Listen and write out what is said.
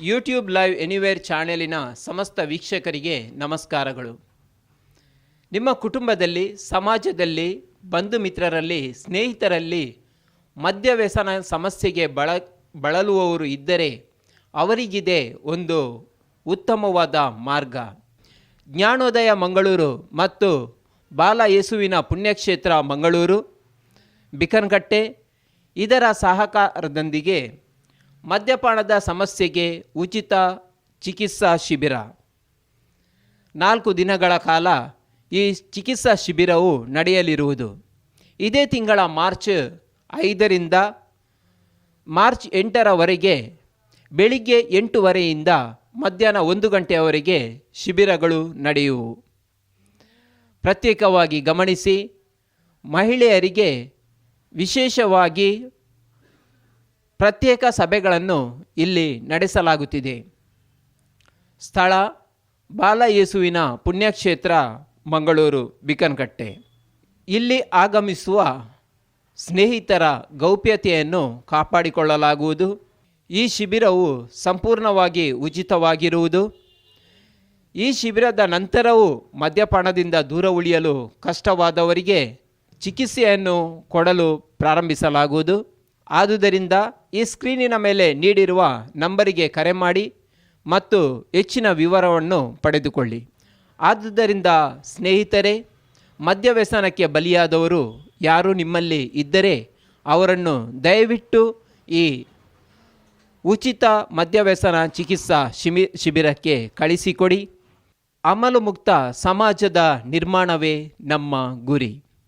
YouTube live anywhere ಚಾನೆಲಿನ ಸಮಸ್ತ ವೀಕ್ಷಕರಿಗೆ ನಮಸ್ಕಾರಗಳು. ನಿಮ್ಮ ಕುಟುಂಬದಲ್ಲಿ, ಸಮಾಜದಲ್ಲಿ, ಬಂಧು ಮಿತ್ರರಲ್ಲಿ, ಸ್ನೇಹಿತರಲ್ಲಿ ಮದ್ಯವ್ಯಸನ ಸಮಸ್ಯೆಗೆ ಬಳ, ಬಳಲುವವರು ಇದ್ದರೆ ಅವರಿಗಿದೆ ಒಂದು ಉತ್ತಮವಾದ ಮಾರ್ಗ. ಜ್ಞಾನೋದಯ ಮಂಗಳೂರು ಮತ್ತು ಬಾಲ ಯೇಸುವಿನ ಪುಣ್ಯಕ್ಷೇತ್ರ ಮಂಗಳೂರು, ಬಿಕನ್ಕಟ್ಟೆ. ಇದರ ಸಹಕಾರದೊಂದಿಗೆ ಮದ್ಯಪಾನದ ಸಮಸ್ಯೆಗೆ ಉಚಿತ ಚಿಕಿತ್ಸಾ ಶಿಬಿರ. ನಾಲ್ಕು ದಿನಗಳ ಕಾಲ ಈ ಚಿಕಿತ್ಸಾ ಶಿಬಿರವು ನಡೆಯಲಿರುವುದು. ಇದೇ ತಿಂಗಳ ಮಾರ್ಚ್ ಐದರಿಂದ ಮಾರ್ಚ್ ಎಂಟರವರೆಗೆ ಬೆಳಿಗ್ಗೆ ಎಂಟುವರೆಯಿಂದ ಮಧ್ಯಾಹ್ನ ಒಂದು ಗಂಟೆಯವರೆಗೆ ಶಿಬಿರಗಳು ನಡೆಯುವು. ಪ್ರತ್ಯೇಕವಾಗಿ ಗಮನಿಸಿ, ಮಹಿಳೆಯರಿಗೆ ವಿಶೇಷವಾಗಿ ಪ್ರತ್ಯೇಕ ಸಭೆಗಳನ್ನು ಇಲ್ಲಿ ನಡೆಸಲಾಗುತ್ತಿದೆ. ಸ್ಥಳ ಬಾಲಯೇಸುವಿನ ಪುಣ್ಯಕ್ಷೇತ್ರ ಮಂಗಳೂರು, ಬಿಕನ್ಕಟ್ಟೆ. ಇಲ್ಲಿ ಆಗಮಿಸುವ ಸ್ನೇಹಿತರ ಗೌಪ್ಯತೆಯನ್ನು ಕಾಪಾಡಿಕೊಳ್ಳಲಾಗುವುದು. ಈ ಶಿಬಿರವು ಸಂಪೂರ್ಣವಾಗಿ ಉಚಿತವಾಗಿರುವುದು. ಈ ಶಿಬಿರದ ನಂತರವೂ ಮದ್ಯಪಾನದಿಂದ ದೂರ ಉಳಿಯಲು ಕಷ್ಟವಾದವರಿಗೆ ಚಿಕಿತ್ಸೆಯನ್ನು ಕೊಡಲು ಪ್ರಾರಂಭಿಸಲಾಗುವುದು. ಆದುದರಿಂದ ಈ ಸ್ಕ್ರೀನಿನ ಮೇಲೆ ನೀಡಿರುವ ನಂಬರಿಗೆ ಕರೆ ಮಾಡಿ ಮತ್ತು ಹೆಚ್ಚಿನ ವಿವರವನ್ನು ಪಡೆದುಕೊಳ್ಳಿ. ಆದುದರಿಂದ ಸ್ನೇಹಿತರೆ ಮದ್ಯವ್ಯಸನಕ್ಕೆ ಬಲಿಯಾದವರು ಯಾರು ನಿಮ್ಮಲ್ಲಿ ಇದ್ದರೆ ಅವರನ್ನು ದಯವಿಟ್ಟು ಈ ಉಚಿತ ಮದ್ಯವ್ಯಸನ ಚಿಕಿತ್ಸಾ ಶಿಮಿ, ಶಿಬಿರಕ್ಕೆ ಕಳಿಸಿಕೊಡಿ. ಅಮಲು ಮುಕ್ತ ಸಮಾಜದ ನಿರ್ಮಾಣವೇ ನಮ್ಮ ಗುರಿ.